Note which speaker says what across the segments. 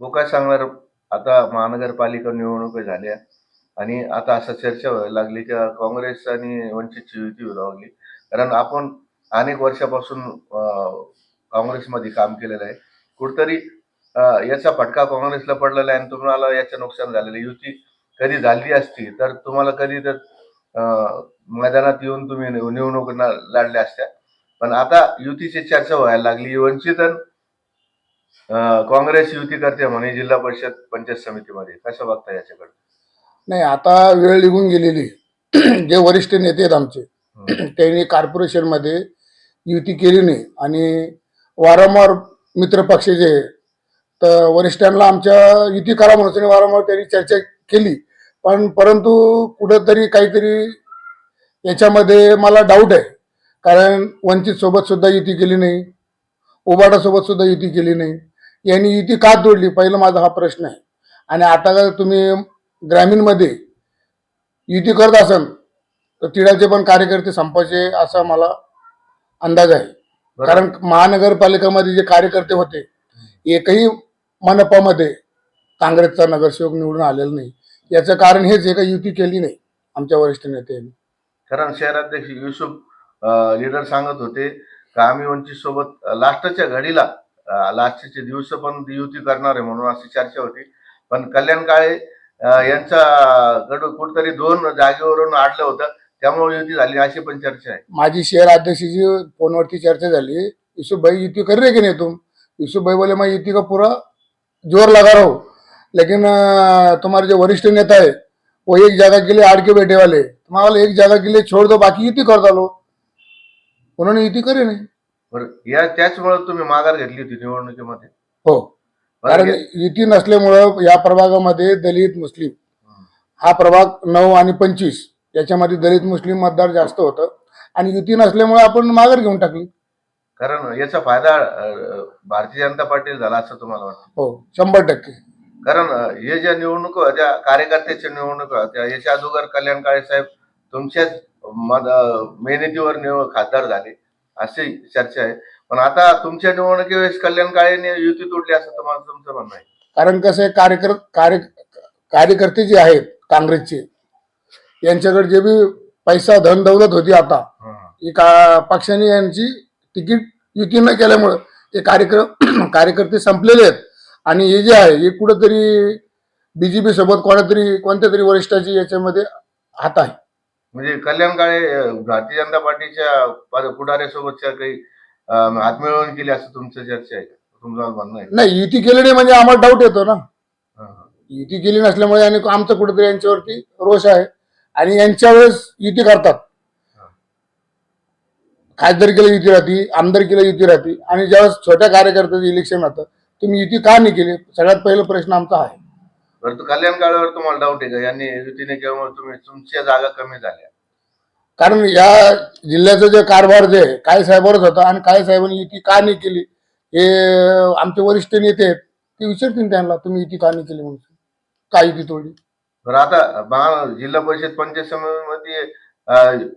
Speaker 1: वो काय सांगणार आता महानगरपालिका निवडणुका झाल्या आणि आता असं चर्चा व्हायला लागली की काँग्रेस आणि वंचितची युती होऊ लागली. कारण आपण अनेक वर्षापासून काँग्रेसमध्ये काम केलेलं आहे. कुठतरी याचा फटका काँग्रेसला पडलेला आहे आणि तुम्हाला याचं नुकसान झालेलं आहे. युती कधी झाली असती तर तुम्हाला कधी तर मैदानात येऊन तुम्ही निवडणूक लढल्या असत्या. पण आता युतीची चर्चा व्हायला लागली. वंचित आणि काँग्रेस युती करते म्हणे जिल्हा परिषद पंचायत समितीमध्ये. कसं बघता याच्याकडे?
Speaker 2: नाही आता वेळ निघून गेलेली. जे वरिष्ठ नेते आहेत आमचे त्यांनी कॉर्पोरेशनमध्ये युती केली नाही. आणि वारंवार मित्रपक्ष जे आहे, तर वरिष्ठांना आमच्या युती करा म्हणून वारंवार त्यांनी चर्चा केली. पण परंतु कुठंतरी काहीतरी याच्यामध्ये मला डाऊट आहे. कारण वंचित सोबत सुद्धा युती केली नाही. उबाटा सोबत सुद्धा युती केली नाही. यांनी युती का तोडली? पहिलं माझा हा प्रश्न आहे. आणि आता जर तुम्ही ग्रामीणमध्ये युती करत असाल तर तिळाचे पण कार्यकर्ते संपायचे असा मला अंदाज आहे. कारण महानगरपालिकेमध्ये जे कार्यकर्ते होते एकही मनपामध्ये काँग्रेसचा नगरसेवक निवडून आलेला नाही. याचं कारण हेच आहे का युती केली नाही आमच्या वरिष्ठ नेत्यांनी?
Speaker 1: कारण शहराध्यक्ष युसुफ लीडर सांगत होते का आम्ही वंचित सोबत लास्टच्या घडीला लास्टचे दिवस पण युती करणार आहे म्हणून अशी चर्चा होती. पण कल्याण काळे यांचा गड कुठतरी दोन जागेवरून आडलं होतं त्यामुळे युती झाली अशी पण चर्चा आहे.
Speaker 2: माझी शहर अध्यक्षाची फोनवरती चर्चा झाली. यूसुफ युती कर रहे कि नहीं तुम? यूसुफ बोले मैं युती का पूरा जोर लगा रहा. हूँ लेकिन तुम्हारे जो वरिष्ठ नेता है वो एक जगह के लिए आड़ के बैठे वाले. तुम्हाला एक जगह के लिए छोड़ दो बाकी युती कर डालो उन्होंने युती करी नाही.
Speaker 1: बरं या त्याचमुळे तुम्ही माघार घेतली होती निवडणुकीमध्ये.
Speaker 2: हो.
Speaker 1: बरं,
Speaker 2: कारण युती नसल्यामुळं या प्रभागामध्ये दलित मुस्लिम हा. प्रभाग नऊ आणि पंचवीस याच्यामध्ये दलित मुस्लिम मतदार जास्त होतं. आणि युती नसल्यामुळे आपण माघार घेऊन टाकली.
Speaker 1: कारण याचा फायदा अं, भारतीय जनता पार्टीला झाला असं तुम्हाला वाटतं?
Speaker 2: हो शंभर टक्के.
Speaker 1: कारण अं, हे ज्या निवडणुका होत्या कार्यकर्त्याच्या निवडणुका होत्या याच्या अगोदर कल्याण काळे साहेब तुमच्याच मेहनतीवर निव खासदार झाले अशी चर्चा आहे. पण आता तुमच्या निवडणुकीवेळेस कल्याण काळेने युती तोडली असं तुम्हाला तुमचं म्हणणं आहे.
Speaker 2: कारण कसं आहे कार्यकर कार्य कार्यकर्ते जे आहेत काँग्रेसचे यांच्याकडे जे बी पैसा धन दौलत होती आता एका पक्षाने यांची तिकीट युती न केल्यामुळं ते कार्यक्रम कार्यकर्ते संपलेले आहेत. आणि हे जे आहे हे कुठंतरी बीजेपी सोबत कोणातरी कोणत्या तरी वरिष्ठाची याच्यामध्ये हात आहे.
Speaker 1: म्हणजे कल्याण काळे भारतीय जनता पार्टीच्या पुढाऱ्यासोबतच्या काही हातमिळवणी केली असं तुमचं चर्चा आहे? तुमचं म्हणणं आहे
Speaker 2: नाही युती केली नाही म्हणजे आम्हाला डाऊट येतो ना. युती केली नसल्यामुळे आणि आमचं कुठेतरी यांच्यावरती रोष आहे. आणि यांच्या वेळेस युती करतात. खासदारकीला युती राहते आमदारकीला युती राहते. आणि ज्यावेळेस छोट्या कार्यकर्त्याचं इलेक्शन राहतं तुम्ही युती का नाही केली? सगळ्यात पहिला प्रश्न आमचा आहे.
Speaker 1: बरं तो कल्याण काळावर तुम्हाला डाऊट आहे का? यांनी युतीने केल्यामुळे तुम्ही तुमच्या जागा कमी झाल्या.
Speaker 2: कारण या जिल्ह्याचा जे कारभार जे काय साहेबावरच होता आणि काय साहेबांनी युती का नाही केली? हे आमचे वरिष्ठ नेते आहेत ते विचारतील त्यांना तुम्ही युती का नाही केली म्हणून? का युती तोडली?
Speaker 1: बरं आता महा जिल्हा परिषद पंचायत समितीमध्ये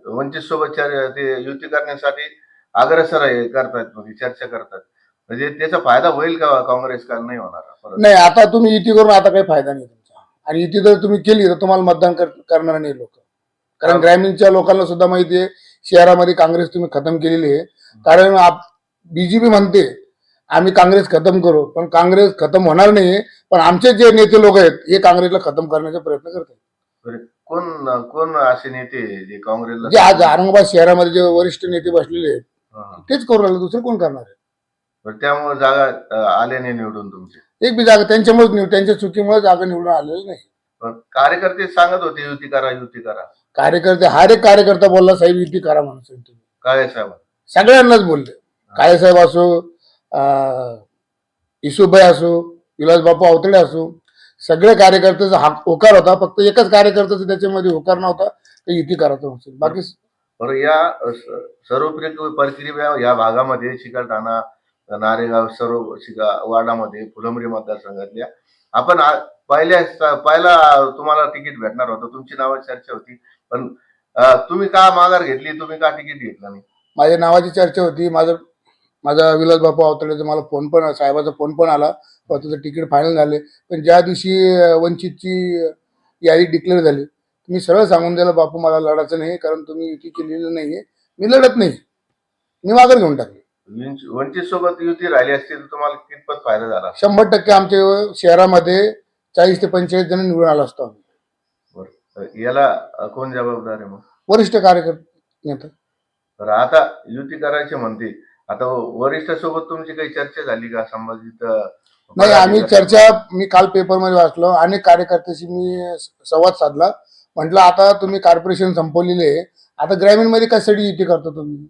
Speaker 1: वंचित सोबत ते युती करण्यासाठी अग्रसर करतात म्हणजे चर्चा करतात. म्हणजे त्याचा फायदा होईल का काँग्रेस का नाही होणार?
Speaker 2: नाही आता तुम्ही युती करून आता काही फायदा नाही तुमचा. आणि युती जर तुम्ही केली तर तुम्हाला मतदान कर- करणार नाही लोक. कारण. ग्रामीणच्या लोकांना सुद्धा माहिती आहे शहरामध्ये काँग्रेस तुम्ही खतम केलेली आहे. कारण बीजेपी म्हणते आम्ही काँग्रेस खतम करू. पण काँग्रेस खतम होणार नाही पण आमचे जे नेते लोक आहेत हे काँग्रेसला खतम करण्याचा प्रयत्न करतात
Speaker 1: कोण कोण असे नेते जे काँग्रेसला
Speaker 2: जे आज औरंगाबाद शहरामध्ये जे वरिष्ठ नेते बसलेले आहेत. तेच करू राहिले दुसरे कोण करणार आहे
Speaker 1: बरं, त्यामुळे जागा अं, आले नाही निवडून तुमचे?
Speaker 2: एक बी जागा त्यांच्यामुळेच निवड त्यांच्या चुकीमुळे जागा निवडून आलेली नाही.
Speaker 1: पण कार्यकर्ते सांगत होते युती करा युती करा.
Speaker 2: कार्यकर्ते हर एक कार्यकर्ता बोलला साहेब युती करा म्हणून तुम्ही
Speaker 1: काळे साहेब.
Speaker 2: सगळ्यांनाच बोलले. काळेसाहेब असो अं, इसुभाई असो विलास बापू अवतडे असो सगळे कार्यकर्त्याचा हा होकार होता. फक्त एकच कार्यकर्त्याचा त्याच्यामध्ये होकार नव्हता ते युती करायचं होतं बाकी
Speaker 1: बरं या अ, स- सर्व प्रिक- प्रक्रिया या भागामध्ये चिकलठाणा नारेगाव सर्व शिका वाडामध्ये फुलंब्री मतदारसंघातल्या. आपण पहिल्या पहिला तुम्हाला तिकीट भेटणार होतं. तुमची नावाची चर्चा होती. पण तुम्ही का माघार घेतली? तुम्ही का तिकीट घेतलं नाही?
Speaker 2: माझ्या नावाची चर्चा होती. माझं माझा विलास बापू अवतडेचा मला फोन पण साहेबाचा फोन पण आला. त्याचं तुझं तिकीट फायनल झाले. पण ज्या दिवशी वंचितची यादी डिक्लेअर झाली मी सरळ सांगून दिलं बापू मला लढायचं नाही कारण तुम्ही युती केलेलं नाहीये. मी लढत नाही. मी माघार घेऊन टाकली.
Speaker 1: वंचित सोबत युती राहिली असती तर तुम्हाला कितपत फायदा झाला?
Speaker 2: शंभर टक्के आमच्या शहरामध्ये चाळीस ते पंचेचाळीस जण निवडून आला असतो आम्ही
Speaker 1: बरं. याला कोण जबाबदार आहे मग
Speaker 2: वरिष्ठ कार्यकर्ते नेते
Speaker 1: तर आता युती करायची म्हणते आता वरिष्ठ सोबत तुमची काही चर्चा झाली का संबंधित
Speaker 2: नाही आम्ही? चर्चा मी काल पेपरमध्ये वाचलो अनेक कार्यकर्त्याशी मी संवाद साधला म्हटलं आता तुम्ही कॉर्पोरेशन संपवलेले आहे आता ग्रामीणमध्ये कशासाठी युती करता तुम्ही.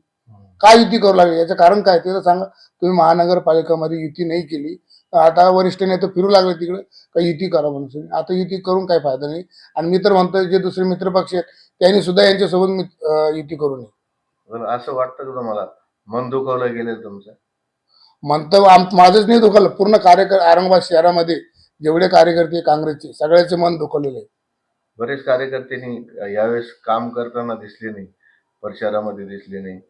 Speaker 2: काय युती करू लागले? याचं कारण काय? ते तर सांगा. तुम्ही महानगरपालिकामध्ये युती नाही केली. तर आता वरिष्ठ नेते फिरू लागले तिकडे. का युती करा म्हणून. आता युती करून काय फायदा नाही? आणि मी तर म्हणतो जे दुसरे मित्रपक्ष आहेत त्यांनी सुद्धा यांच्यासोबत युती करू नये.
Speaker 1: असं वाटतं का तुम्हाला? मन दुखवलं गेलं तुमचं?
Speaker 2: म्हणतो माझंच नाही दुखलं पूर्ण कार्यकर औरंगाबाद शहरामध्ये जेवढे कार्यकर्ते काँग्रेसचे सगळ्याचे मन दुखवलेले आहे.
Speaker 1: बरेच कार्यकर्त्यांनी यावेळेस काम करताना दिसले नाही. प्रचारामध्ये दिसले नाही.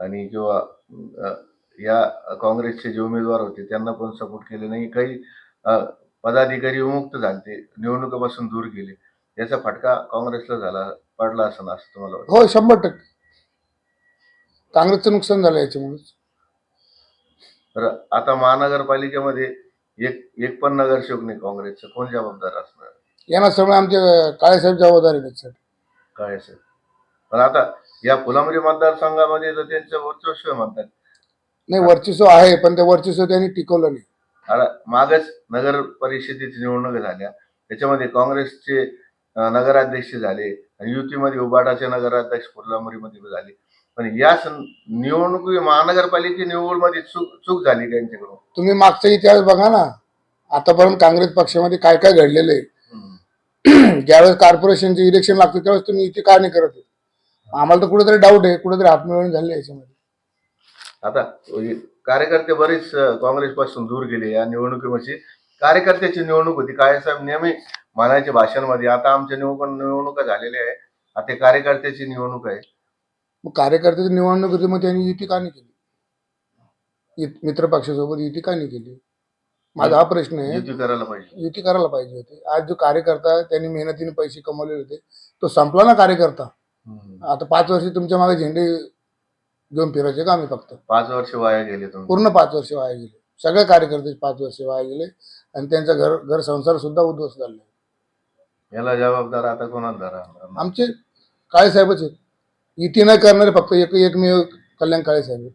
Speaker 1: आणि किंवा या काँग्रेसचे जे उमेदवार होते त्यांना पण सपोर्ट केले नाही. काही पदाधिकारी विमुक्त झाले निवडणुकीपासून दूर गेले. याचा फटका काँग्रेसला झाला पडला असं असं तुम्हाला?
Speaker 2: हो शंभर टक्के. काँग्रेसचं नुकसान झालं याच्यामुळे
Speaker 1: तर आता महानगरपालिकेमध्ये एक एक पण नगरसेवक नाही काँग्रेसचं. कोण जबाबदार असणार?
Speaker 2: यांना सगळं आमचे काळेसाहेब जबाबदार
Speaker 1: असेल पण आता या फुलामरी मतदारसंघामध्ये तर त्यांचं वर्चस्व म्हणतात.
Speaker 2: नाही वर्चस्व आहे पण ते वर्चस्व त्यांनी टिकवलं नाही.
Speaker 1: आता मागच नगर परिषदेची निवडणूक झाल्या. त्याच्यामध्ये काँग्रेसचे अं, नगराध्यक्ष झाले आणि युतीमध्ये उबाडाचे नगराध्यक्ष फुलामरीमध्ये झाले. पण या सं- निवडणुकी महानगरपालिके निवडमध्ये चूक चूक झाली त्यांच्याकडून.
Speaker 2: तुम्ही मागचा इतिहास बघा ना. आतापर्यंत काँग्रेस पक्षामध्ये काय काय घडलेलं आहे.
Speaker 1: हम्म.
Speaker 2: ज्यावेळेस कॉर्पोरेशनचे इलेक्शन लागतं त्यावेळेस तुम्ही इथे का नाही करत आहे? आम्हाला तर कुठेतरी डाऊट आहे कुठेतरी हातमिळवणी झाली आहे याच्यामध्ये.
Speaker 1: आता हे कार्यकर्ते बरेच काँग्रेस पासून दूर गेले या निवडणुकीमध्ये. कार्यकर्त्याची निवडणूक होती. काळेसाहेब नेहमी म्हणायचे भाषणामध्ये आता आमच्या निवडणूक निवडणुका झालेल्या आहे आता ते कार्यकर्त्याची निवडणूक आहे.
Speaker 2: मग कार्यकर्त्याची निवडणूक होती मग त्यांनी युती का नाही केली? मित्र पक्षासोबत युती का नाही केली? माझा हा प्रश्न आहे.
Speaker 1: युती करायला पाहिजे.
Speaker 2: युती करायला पाहिजे होती. आज जो कार्यकर्ता त्यांनी मेहनतीने पैसे कमवले होते तो संपला ना कार्यकर्ता. आता पाच वर्ष तुमच्या मागे झेंडे घेऊन फिरायचे का आम्ही फक्त?
Speaker 1: पाच वर्ष वाया गेले तुम्ही.
Speaker 2: पूर्ण पाच वर्ष वाया गेले. सगळे कार्यकर्ते पाच वर्ष वाया गेले आणि त्यांचा घर घर संसार सुद्धा उद्ध्वस्त झाले.
Speaker 1: याला जबाबदार आता कोणाला धरा?
Speaker 2: आमचे काळे साहेबच आहेत. युती नाही करणारे फक्त एक एकमेव कल्याण काळे साहेब आहेत.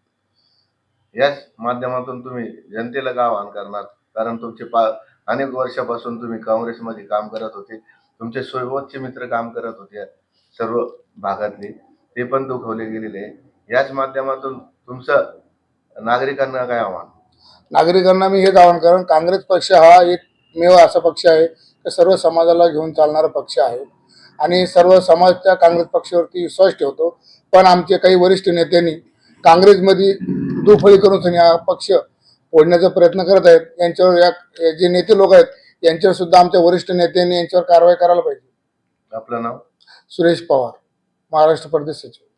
Speaker 1: याच माध्यमातून तुम्ही जनतेला का आवाहन करणार. कारण तुमचे पा अनेक वर्षापासून तुम्ही काँग्रेसमध्ये काम करत होते. तुमचे सोबतचे मित्र काम करत होते. सर्व भागातले ते पण दुखवले गेलेले आहे. याच माध्यमातून तुमचं नागरिकांना काय आव्हान?
Speaker 2: नागरिकांना मी हेच आवाहन करेन काँग्रेस पक्ष हा एकमेव असा पक्ष आहे की सर्व समाजाला घेऊन चालणारा पक्ष आहे. आणि सर्व समाज त्या काँग्रेस पक्षावरती विश्वास ठेवतो पण आमचे काही वरिष्ठ नेत्यांनी काँग्रेसमध्ये दुफळी करून हा पक्ष फोडण्याचा प्रयत्न करत आहेत. यांच्यावर या जे नेते लोक आहेत यांच्यावर सुद्धा आमच्या वरिष्ठ नेत्यांनी यांच्यावर कारवाई करायला पाहिजे.
Speaker 1: आपलं नाव?
Speaker 2: सुरेश पवार महाराष्ट्र प्रदेश सचिव.